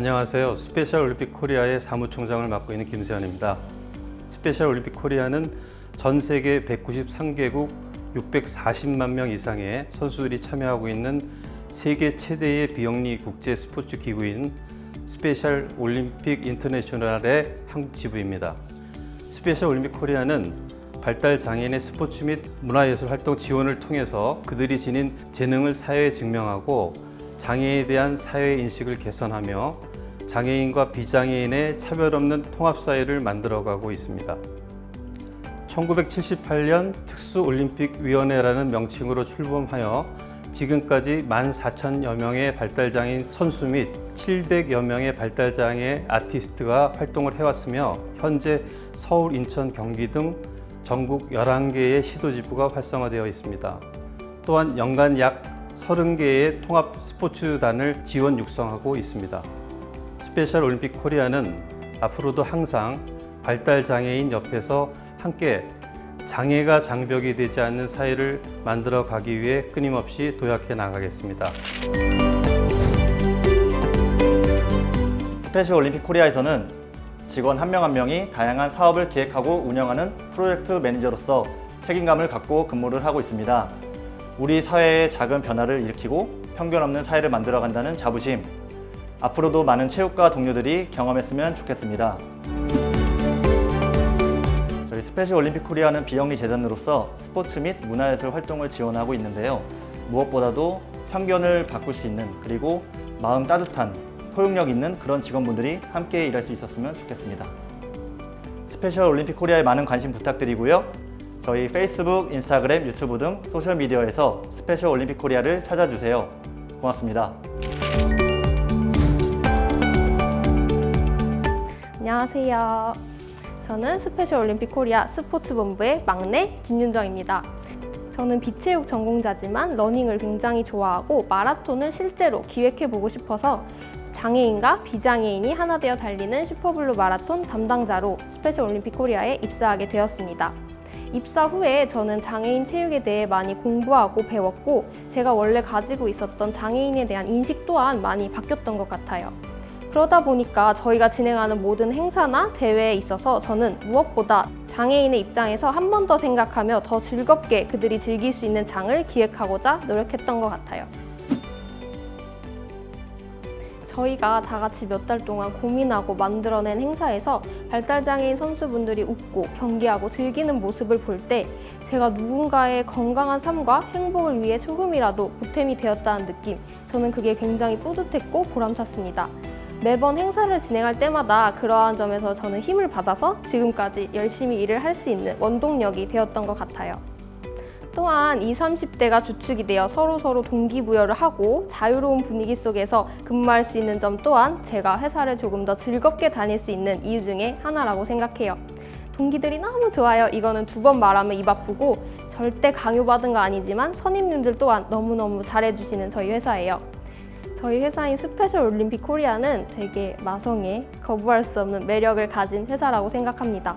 안녕하세요. 스페셜 올림픽 코리아의 사무총장을 맡고 있는 김세현입니다. 스페셜 올림픽 코리아는 전 세계 193개국 640만 명 이상의 선수들이 참여하고 있는 세계 최대의 비영리 국제 스포츠 기구인 스페셜 올림픽 인터내셔널의 한국 지부입니다. 스페셜 올림픽 코리아는 발달 장애인의 스포츠 및 문화예술 활동 지원을 통해서 그들이 지닌 재능을 사회에 증명하고 장애에 대한 사회 인식을 개선하며 장애인과 비장애인의 차별 없는 통합 사회를 만들어가고 있습니다. 1978년 특수올림픽위원회라는 명칭으로 출범하여 지금까지 14,000여 명의 발달장애인 선수 및 700여 명의 발달장애 아티스트가 활동을 해왔으며 현재 서울, 인천, 경기 등 전국 11개의 시도지부가 활성화되어 있습니다. 또한 연간 약 30개의 통합 스포츠단을 지원 육성하고 있습니다. 스페셜 올림픽 코리아는 앞으로도 항상 발달 장애인 옆에서 함께 장애가 장벽이 되지 않는 사회를 만들어 가기 위해 끊임없이 도약해 나가겠습니다. 스페셜 올림픽 코리아에서는 직원 한 명 한 명이 다양한 사업을 기획하고 운영하는 프로젝트 매니저로서 책임감을 갖고 근무를 하고 있습니다. 우리 사회의 작은 변화를 일으키고 편견 없는 사회를 만들어 간다는 자부심. 앞으로도 많은 체육과 동료들이 경험했으면 좋겠습니다. 저희 스페셜 올림픽 코리아는 비영리 재단으로서 스포츠 및 문화예술 활동을 지원하고 있는데요. 무엇보다도 편견을 바꿀 수 있는 그리고 마음 따뜻한 포용력 있는 그런 직원분들이 함께 일할 수 있었으면 좋겠습니다. 스페셜 올림픽 코리아에 많은 관심 부탁드리고요. 저희 페이스북, 인스타그램, 유튜브 등 소셜 미디어에서 스페셜 올림픽 코리아를 찾아주세요. 고맙습니다. 안녕하세요. 저는 스페셜 올림픽 코리아 스포츠 본부의 막내 김윤정입니다. 저는 비체육 전공자지만 러닝을 굉장히 좋아하고 마라톤을 실제로 기획해보고 싶어서 장애인과 비장애인이 하나 되어 달리는 슈퍼블루 마라톤 담당자로 스페셜 올림픽 코리아에 입사하게 되었습니다. 입사 후에 저는 장애인 체육에 대해 많이 공부하고 배웠고 제가 원래 가지고 있었던 장애인에 대한 인식 또한 많이 바뀌었던 것 같아요. 그러다 보니까 저희가 진행하는 모든 행사나 대회에 있어서 저는 무엇보다 장애인의 입장에서 한 번 더 생각하며 더 즐겁게 그들이 즐길 수 있는 장을 기획하고자 노력했던 것 같아요. 저희가 다 같이 몇 달 동안 고민하고 만들어낸 행사에서 발달장애인 선수분들이 웃고 경기하고 즐기는 모습을 볼 때 제가 누군가의 건강한 삶과 행복을 위해 조금이라도 보탬이 되었다는 느낌, 저는 그게 굉장히 뿌듯했고 보람찼습니다. 매번 행사를 진행할 때마다 그러한 점에서 저는 힘을 받아서 지금까지 열심히 일을 할 수 있는 원동력이 되었던 것 같아요. 또한 20, 30대가 주축이 되어 서로 서로 동기부여를 하고 자유로운 분위기 속에서 근무할 수 있는 점 또한 제가 회사를 조금 더 즐겁게 다닐 수 있는 이유 중에 하나라고 생각해요. 동기들이 너무 좋아요. 이거는 두 번 말하면 입 아프고 절대 강요받은 거 아니지만 선임님들 또한 너무너무 잘해주시는 저희 회사예요. 저희 회사인 스페셜 올림픽 코리아는 되게 마성의 거부할 수 없는 매력을 가진 회사라고 생각합니다.